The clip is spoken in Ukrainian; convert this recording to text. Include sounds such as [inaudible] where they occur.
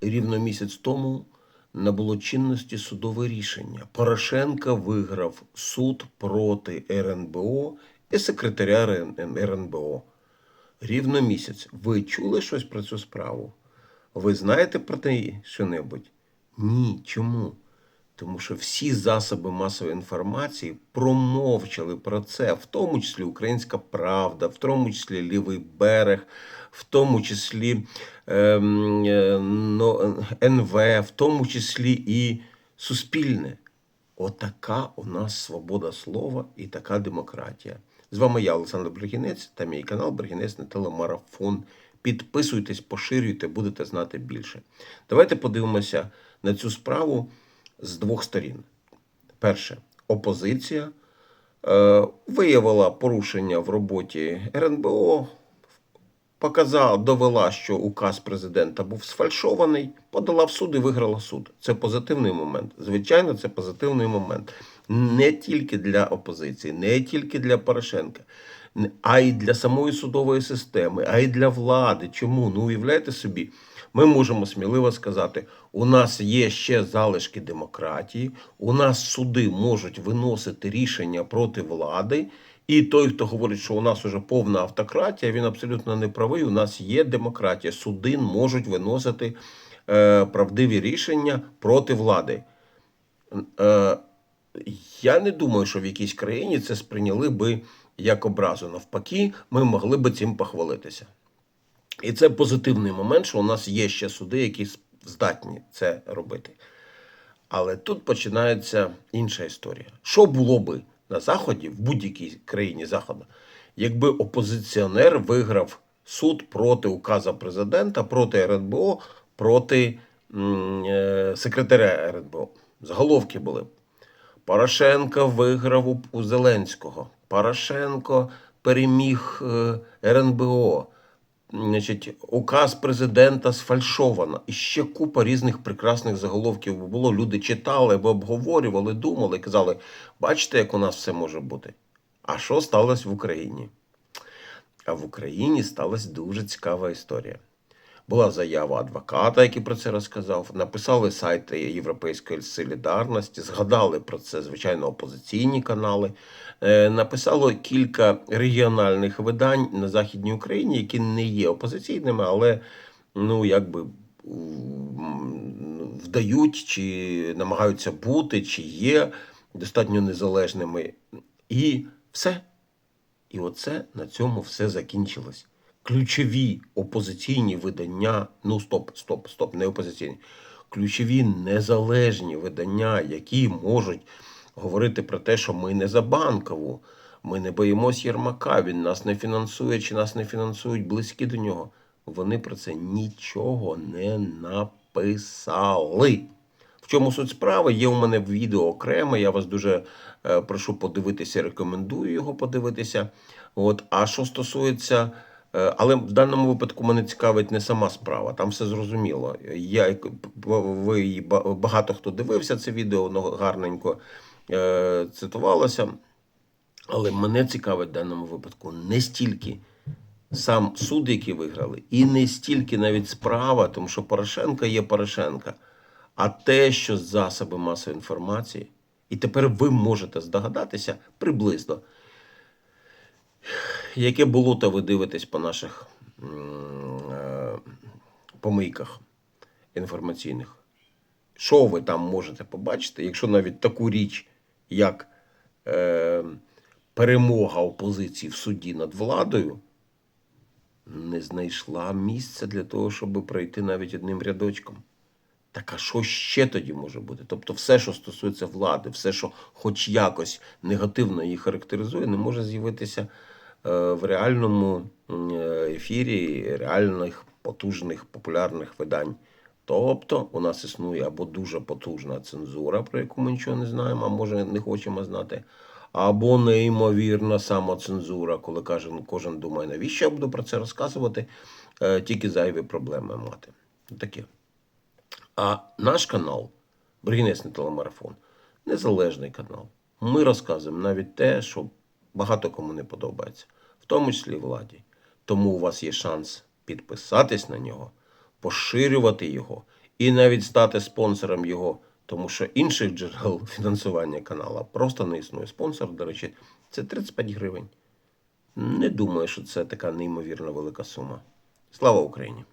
рівно місяць тому набуло чинності судове рішення. Порошенка виграв суд проти РНБО і секретаря РНБО. Рівно місяць. Ви чули щось про цю справу? Ви знаєте про неї що-небудь? Ні. Чому? Тому що всі засоби масової інформації промовчали про це, в тому числі Українська Правда, в тому числі Лівий берег, в тому числі ем, е, но- НВ, в тому числі і Суспільне. Отака у нас свобода слова і така демократія. З вами я, Олександр Бригінець, та мій канал Бригінець на телемарафон. Підписуйтесь, поширюйте, будете знати більше. Давайте подивимося на цю справу з двох сторін. Перше, опозиція е, виявила порушення в роботі РНБО, показала, довела, що указ президента був сфальшований, подала в суд і виграла суд. Це позитивний момент. Звичайно, це позитивний момент. Не тільки для опозиції, не тільки для Порошенка, а й для самої судової системи, а й для влади. Чому? Ну, уявляєте собі, ми можемо сміливо сказати: у нас є ще залишки демократії, у нас суди можуть виносити рішення проти влади. І той, хто говорить, що у нас уже повна автократія, він абсолютно не правий. У нас є демократія. Суди можуть виносити е, правдиві рішення проти влади. Е, я не думаю, що в якійсь країні це сприйняли би як образу. Навпаки, ми могли би цим похвалитися. І це позитивний момент, що у нас є ще суди, які здатні це робити. Але тут починається інша історія. Що було би на Заході, в будь-якій країні Заходу, якби опозиціонер виграв суд проти указа президента, проти РНБО, проти е, секретаря РНБО? Заголовки були. Порошенко виграв у- у Зеленського. Порошенко переміг е, РНБО. Значить, указ президента сфальшовано. І ще купа різних прекрасних заголовків було. Люди читали, або обговорювали, думали, казали: бачите, як у нас все може бути. А що сталося в Україні? А в Україні сталася дуже цікава історія. Була заява адвоката, який про це розказав. Написали сайти Європейської солідарності, згадали про це, звичайно, опозиційні канали. Е, Написало кілька регіональних видань на Західній Україні, які не є опозиційними, але ну, якби вдають чи намагаються бути, чи є достатньо незалежними. І все. І оце на цьому все закінчилось. Ключові опозиційні видання, ну стоп, стоп, стоп, не опозиційні, ключові незалежні видання, які можуть говорити про те, що ми не за банкову, ми не боїмось Єрмака, він нас не фінансує чи нас не фінансують близькі до нього. Вони про це нічого не написали. В чому суть справи? Є у мене відео окремо. Я вас дуже е, прошу подивитися, рекомендую його подивитися. От, а що стосується. Е, Але в даному випадку мене цікавить не сама справа, там все зрозуміло. Я, ви, її багато хто дивився це відео, воно гарненько е, цитувалося. Але мене цікавить в даному випадку не стільки сам суд, який виграли, і не стільки навіть справа, тому що Порошенка є Порошенка, а те, що засоби масової інформації, і тепер ви можете здогадатися приблизно, яке болото ви дивитесь по наших е, помийках інформаційних. Що ви там можете побачити, якщо навіть таку річ, як е, перемога опозиції в суді над владою, не знайшла місця для того, щоб пройти навіть одним рядочком. Так а що ще тоді може бути? Тобто, все, що стосується влади, все, що хоч якось негативно її характеризує, не може з'явитися в реальному е, ефірі реальних потужних популярних видань. Тобто у нас існує або дуже потужна цензура, про яку ми нічого не знаємо, а може не хочемо знати, або неймовірна самоцензура, коли каже, ну, кожен думає, навіщо я буду про це розказувати, е, тільки зайві проблеми мати. Таке. А наш канал, Бригінесний телемарафон, незалежний канал. Ми розказуємо навіть те, що багато кому не подобається, в тому числі владі. Тому у вас є шанс підписатись на нього, поширювати його і навіть стати спонсором його, тому що інших джерел [laughs] фінансування канала просто не існує. Спонсор, до речі, це 35 гривень. Не думаю, що це така неймовірно велика сума. Слава Україні!